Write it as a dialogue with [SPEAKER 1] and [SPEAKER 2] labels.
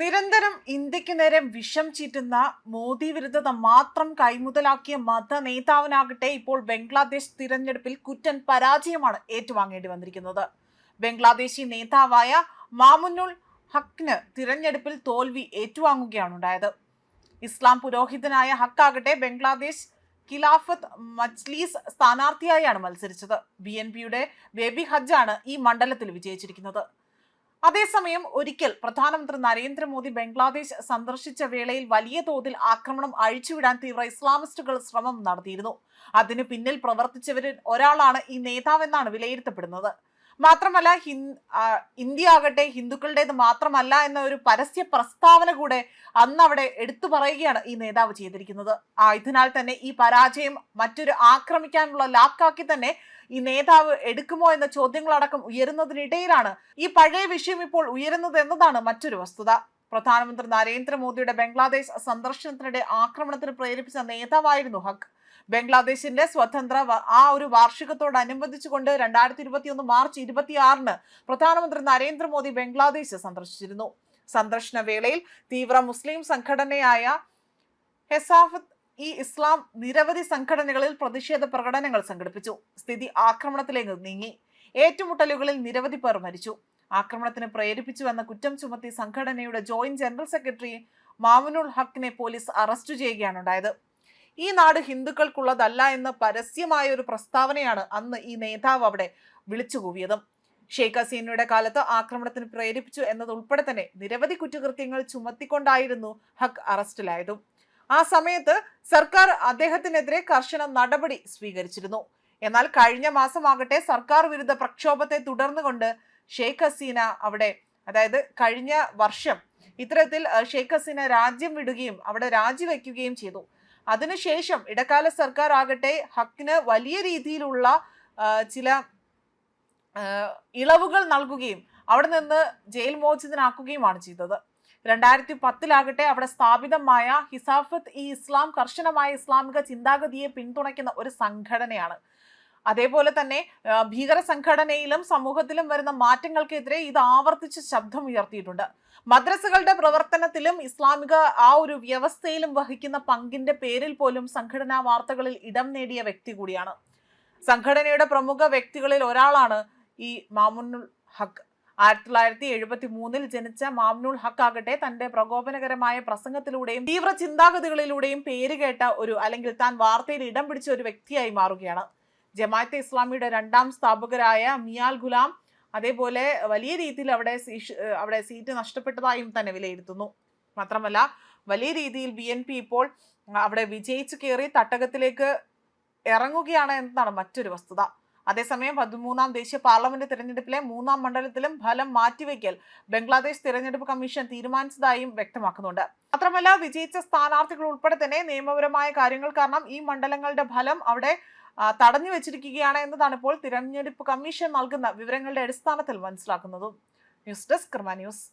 [SPEAKER 1] നിരന്തരം ഇന്ത്യയ്ക്ക് നേരെ വിഷം ചീറ്റുന്ന മോദി വിരുദ്ധത മാത്രം കൈമുതലാക്കിയ മത നേതാവിനാകട്ടെ ഇപ്പോൾ ബംഗ്ലാദേശ് തിരഞ്ഞെടുപ്പിൽ കുറ്റൻ പരാജയമാണ് ഏറ്റുവാങ്ങേണ്ടി വന്നിരിക്കുന്നത്. ബംഗ്ലാദേശി നേതാവായ മാമുന്നുൾ ഹക്കിന് തിരഞ്ഞെടുപ്പിൽ തോൽവി ഏറ്റുവാങ്ങുകയാണ് ഉണ്ടായത്. ഇസ്ലാം പുരോഹിതനായ ഹക്കാകട്ടെ ബംഗ്ലാദേശ് ഖിലാഫത്ത് മജ്ലീസ് സ്ഥാനാർത്ഥിയായാണ് മത്സരിച്ചത്. ബി എൻ പിയുടെ ബേബി ഹജ്ജാണ് ഈ മണ്ഡലത്തിൽ വിജയിച്ചിരിക്കുന്നത്. അതേസമയം ഒരിക്കൽ പ്രധാനമന്ത്രി നരേന്ദ്രമോദി ബംഗ്ലാദേശ് സന്ദർശിച്ച വേളയിൽ വലിയ തോതിൽ ആക്രമണം അഴിച്ചുവിടാൻ തീവ്ര ഇസ്ലാമിസ്റ്റുകൾ ശ്രമം നടത്തിയിരുന്നു. അതിനു പിന്നിൽ പ്രവർത്തിച്ചവരിൽ ഒരാളാണ് ഈ നേതാവെന്നാണ് വിലയിരുത്തപ്പെടുന്നത്. മാത്രമല്ല ഇന്ത്യ ആകട്ടെ ഹിന്ദുക്കളുടേത് മാത്രമല്ല എന്ന ഒരു പരസ്യ പ്രസ്താവന കൂടെ അന്ന് അവിടെ എടുത്തു പറയുകയാണ് ഈ നേതാവ് ചെയ്തിരിക്കുന്നത്. ആയതിനാൽ തന്നെ ഈ പരാജയം മറ്റൊരു ആക്രമിക്കാനുള്ള ലാക്കാക്കി തന്നെ ഈ നേതാവ് എടുക്കുമോ എന്ന ചോദ്യങ്ങളടക്കം ഉയരുന്നതിനിടയിലാണ് ഈ പഴയ വിഷയം ഇപ്പോൾ ഉയരുന്നത് എന്നതാണ് മറ്റൊരു വസ്തുത. പ്രധാനമന്ത്രി നരേന്ദ്രമോദിയുടെ ബംഗ്ലാദേശ് സന്ദർശനത്തിനിടെ ആക്രമണത്തിന് പ്രേരിപ്പിച്ച നേതാവായിരുന്നു ഹക്ക്. ബംഗ്ലാദേശിന്റെ സ്വതന്ത്ര ആ ഒരു വാർഷികത്തോടനുബന്ധിച്ചുകൊണ്ട് രണ്ടായിരത്തി ഇരുപത്തി ഒന്ന് മാർച്ച് ഇരുപത്തിയാറിന് പ്രധാനമന്ത്രി നരേന്ദ്രമോദി ബംഗ്ലാദേശ് സന്ദർശിച്ചിരുന്നു. സന്ദർശന വേളയിൽ തീവ്ര മുസ്ലിം സംഘടനയായ ഹെസാഫത്ത് ഈ ഇസ്ലാം നിരവധി സംഘടനകളിൽ പ്രതിഷേധ പ്രകടനങ്ങൾ സംഘടിപ്പിച്ചു. സ്ഥിതി ആക്രമണത്തിലേക്ക് നീങ്ങി. ഏറ്റുമുട്ടലുകളിൽ നിരവധി പേർ മരിച്ചു. ആക്രമണത്തിന് പ്രേരിപ്പിച്ചുവെന്ന കുറ്റം ചുമത്തി സംഘടനയുടെ ജോയിന്റ് ജനറൽ സെക്രട്ടറി മാമുനുൾ ഹക്കിനെ പോലീസ് അറസ്റ്റ് ചെയ്യുകയാണ് ഉണ്ടായത്. ഈ നാട് ഹിന്ദുക്കൾക്കുള്ളതല്ല എന്ന പരസ്യമായ ഒരു പ്രസ്താവനയാണ് അന്ന് ഈ നേതാവ് അവിടെ വിളിച്ചു കൂവിയതും. ഷെയ്ഖ് ഹസീനയുടെ കാലത്ത് ആക്രമണത്തിന് പ്രേരിപ്പിച്ചു എന്നതുൾപ്പെടെ തന്നെ നിരവധി കുറ്റകൃത്യങ്ങൾ ചുമത്തിക്കൊണ്ടായിരുന്നു ഹക്ക് അറസ്റ്റിലായതും. ആ സമയത്ത് സർക്കാർ അദ്ദേഹത്തിനെതിരെ കർശന നടപടി സ്വീകരിച്ചിരുന്നു. എന്നാൽ കഴിഞ്ഞ മാസമാകട്ടെ സർക്കാർ വിരുദ്ധ പ്രക്ഷോഭത്തെ തുടർന്നുകൊണ്ട് ഷെയ്ഖ് ഹസീന അവിടെ അതായത് കഴിഞ്ഞ വർഷം ഇത്തരത്തിൽ ഷെയ്ഖ് ഹസീന രാജ്യം വിടുകയും അവിടെ രാജിവെക്കുകയും ചെയ്തു. അതിനുശേഷം ഇടക്കാല സർക്കാർ ആകട്ടെ ഹക്കിന് വലിയ രീതിയിലുള്ള ചില ഇളവുകൾ നൽകുകയും അവിടെ നിന്ന് ജയിൽ മോചിതനാക്കുകയുമാണ് ചെയ്തത്. രണ്ടായിരത്തി പത്തിലാകട്ടെ അവിടെ സ്ഥാപിതമായ ഹിസാഫത്ത് ഈ ഇസ്ലാം കർശനമായ ഇസ്ലാമിക ചിന്താഗതിയെ പിന്തുണയ്ക്കുന്ന ഒരു സംഘടനയാണ്. അതേപോലെ തന്നെ ഭീകര സംഘടനയിലും സമൂഹത്തിലും വരുന്ന മാറ്റങ്ങൾക്കെതിരെ ഇത് ആവർത്തിച്ച് ശബ്ദം ഉയർത്തിയിട്ടുണ്ട്. മദ്രസകളുടെ പ്രവർത്തനത്തിലും ഇസ്ലാമിക ആ ഒരു വ്യവസ്ഥയിലും വഹിക്കുന്ന പങ്കിന്റെ പേരിൽ പോലും സംഘടനാ വാർത്തകളിൽ ഇടം നേടിയ വ്യക്തി കൂടിയാണ്. സംഘടനയുടെ പ്രമുഖ വ്യക്തികളിൽ ഒരാളാണ് ഈ മാമുന്നുൽ ഹക്ക്. ആയിരത്തി തൊള്ളായിരത്തി എഴുപത്തി മൂന്നിൽ ജനിച്ച മാമുനുൽ ഹക്ക് ആകട്ടെ തന്റെ പ്രകോപനകരമായ പ്രസംഗത്തിലൂടെയും തീവ്ര ചിന്താഗതികളിലൂടെയും പേര് കേട്ട ഒരു അല്ലെങ്കിൽ താൻ വാർത്തയിൽ ഇടം പിടിച്ച ഒരു വ്യക്തിയായി മാറുകയാണ്. ജമാഅത്തെ ഇസ്ലാമിയുടെ രണ്ടാം സ്ഥാപകരായ മിയാൽ ഗുലാം അതേപോലെ വലിയ രീതിയിൽ അവിടെ അവിടെ സീറ്റ് നഷ്ടപ്പെട്ടതായും തന്നെ വിലയിരുത്തുന്നു. മാത്രമല്ല വലിയ രീതിയിൽ ബി എൻ പി ഇപ്പോൾ അവിടെ വിജയിച്ചു കയറി തട്ടകത്തിലേക്ക് ഇറങ്ങുകയാണ് എന്നതാണ് മറ്റൊരു വസ്തുത. അതേസമയം പതിമൂന്നാം ദേശീയ പാർലമെന്റ് തിരഞ്ഞെടുപ്പിലെ മൂന്നാം മണ്ഡലത്തിലും ഫലം മാറ്റിവെക്കൽ ബംഗ്ലാദേശ് തിരഞ്ഞെടുപ്പ് കമ്മീഷൻ തീരുമാനിച്ചതായും വ്യക്തമാക്കുന്നുണ്ട്. മാത്രമല്ല വിജയിച്ച സ്ഥാനാർത്ഥികൾ ഉൾപ്പെടെ തന്നെ നിയമപരമായ കാര്യങ്ങൾ കാരണം ഈ മണ്ഡലങ്ങളുടെ ഫലം അവിടെ തടഞ്ഞു വെച്ചിരിക്കുകയാണ് എന്നതാണ് ഇപ്പോൾ തിരഞ്ഞെടുപ്പ് കമ്മീഷൻ നൽകുന്ന വിവരങ്ങളുടെ അടിസ്ഥാനത്തിൽ മനസ്സിലാക്കുന്നതും. News desk Karma news.